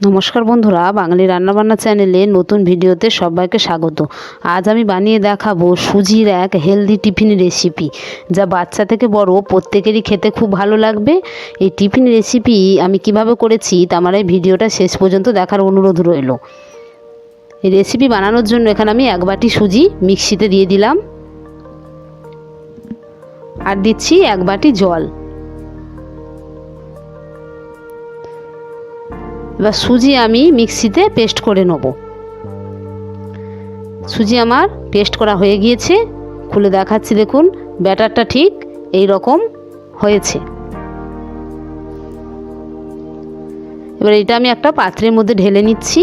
নমস্কার বন্ধুরা, বাঙালি রান্নাবান্না চ্যানেলে নতুন ভিডিওতে সবাইকে স্বাগত। আজ আমি বানিয়ে দেখাবো সুজির এক হেলদি টিফিন রেসিপি যা বাচ্চা থেকে বড় প্রত্যেকেরই খেতে খুব ভালো লাগবে। এই টিফিন রেসিপি আমি কীভাবে করেছি তা আমার এই ভিডিওটা শেষ পর্যন্ত দেখার অনুরোধ রইল। এই রেসিপি বানানোর জন্য এখানে আমি এক বাটি সুজি মিক্সিতে দিয়ে দিলাম। আর দিচ্ছি এক বাটি জল। এবার সুজি আমি মিক্সিতে পেস্ট করে নেব। সুজি আমার পেস্ট করা হয়ে গিয়েছে। খুলে দেখাচ্ছি, দেখুন, ব্যাটারটা ঠিক এই রকম হয়েছে। এবার এটা আমি একটা পাত্রের মধ্যে ঢেলে নিচ্ছি।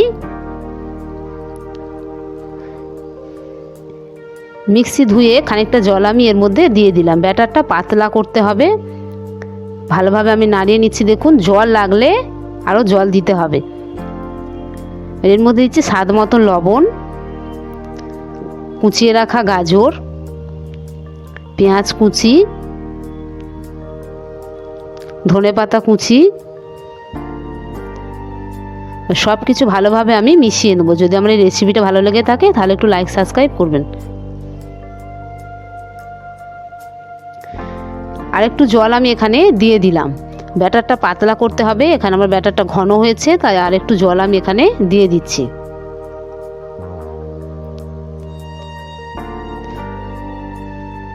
মিক্সি ধুয়ে খানিকটা জল আমি এর মধ্যে দিয়ে দিলাম। ব্যাটারটা পাতলা করতে হবে। ভালোভাবে আমি নাড়িয়ে নিচ্ছি, দেখুন, জল লাগলে আরও জল দিতে হবে। এর মধ্যে দিচ্ছি স্বাদ মতো লবণ, কুচিয়ে রাখা গাজর, পেঁয়াজ কুচি, ধনে পাতা কুচি সব কিছু ভালোভাবে আমি মিশিয়ে নেব। যদি আমার এই রেসিপিটা ভালো লেগে থাকে, তাহলে একটু লাইক সাবস্ক্রাইব করবেন। আর একটু জল আমি এখানে দিয়ে দিলাম। ব্যাটারটা পাতলা করতে হবে। এখানে আমার ব্যাটারটা ঘন হয়েছে, তাই আর একটু জল আমি এখানে দিয়ে দিচ্ছি।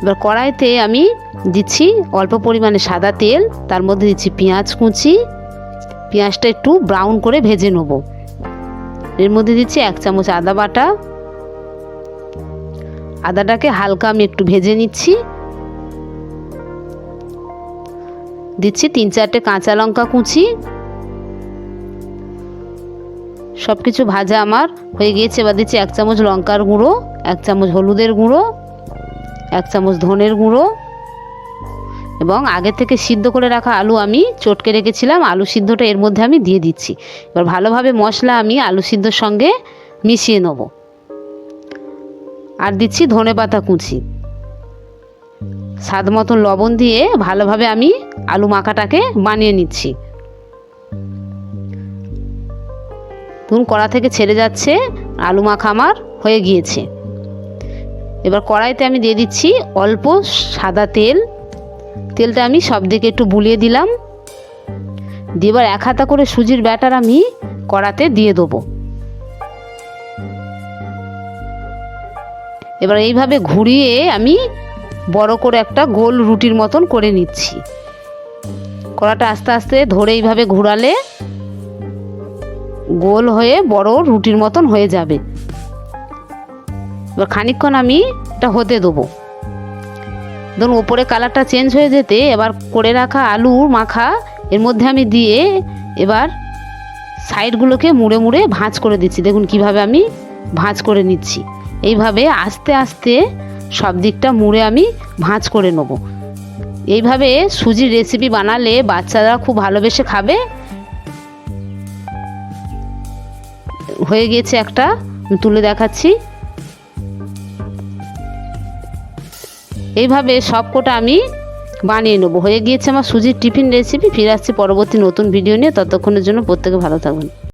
এবার কড়াইতে আমি দিচ্ছি অল্প পরিমাণে সাদা তেল, তার মধ্যে দিচ্ছি পেঁয়াজ কুচি। পেঁয়াজটা একটু ব্রাউন করে ভেজে নেব। এর মধ্যে দিচ্ছি এক চামচ আদা বাটা। আদাটাকে হালকা আমি একটু ভেজে নিচ্ছি। দিচ্ছি তিন চারটে কাঁচা লঙ্কা কুচি। সব কিছু ভাজা আমার, হয়ে গিয়েছে, এবার দিচ্ছি এক চামচ লঙ্কার গুঁড়ো, এক চামচ হলুদের গুঁড়ো, এক চামচ ধনের গুঁড়ো এবং আগে থেকে সিদ্ধ করে রাখা আলু আমি চটকে রেখেছিলাম, আলু সিদ্ধটা এর মধ্যে আমি দিয়ে দিচ্ছি। এবার ভালোভাবে মশলা আমি আলু সিদ্ধর সঙ্গে মিশিয়ে নেব। আর দিচ্ছি ধনে পাতা কুচি। স্বাদ মতন লবণ দিয়ে ভালোভাবে আমি আলু মাখাটাকে বানিয়ে নিচ্ছি। ধরুন কড়া থেকে ছেড়ে যাচ্ছে, আলু মাখা আমার হয়ে গিয়েছে। এবার কড়াইতে আমি দিয়ে দিচ্ছি অল্প সাদা তেল। তেলটা আমি সব দিকে একটু বুলিয়ে দিলাম। দিয়ে এবার এক হাতা করে সুজির ব্যাটার আমি কড়াতে দিয়ে দেবো। এবার এইভাবে ঘুরিয়ে আমি বড় করে একটা গোল রুটির মতন করে নিচ্ছি। কড়াটা আস্তে আস্তে ধরে এইভাবে ঘোরালে গোল হয়ে বড় রুটির মতন হয়ে যাবে। এবার খানিকক্ষণ আমি এটা হতে দেবো। ধরুন ওপরে কালারটা চেঞ্জ হয়ে যেতে এবার করে রাখা আলু মাখা এর মধ্যে আমি দিয়ে এবার সাইডগুলোকে মুড়ে মুড়ে ভাঁজ করে দিচ্ছি। দেখুন কীভাবে আমি ভাঁজ করে নিচ্ছি। এইভাবে আস্তে আস্তে সব দিকটা মুড়ে আমি ভাঁজ করে নেব। এইভাবে সুজির রেসিপি বানালে বাচ্চারা খুব ভালোবেসে খাবে। হয়ে গিয়েছে একটা তুলে দেখাচ্ছি। এইভাবে সব কোটা আমি বানিয়ে নেব। হয়ে গিয়েছে আমার সুজির টিফিন রেসিপি ফিরে আসছি পরবর্তী নতুন ভিডিও নিয়ে। ততক্ষণের জন্য প্রত্যেকে ভালো থাকবেন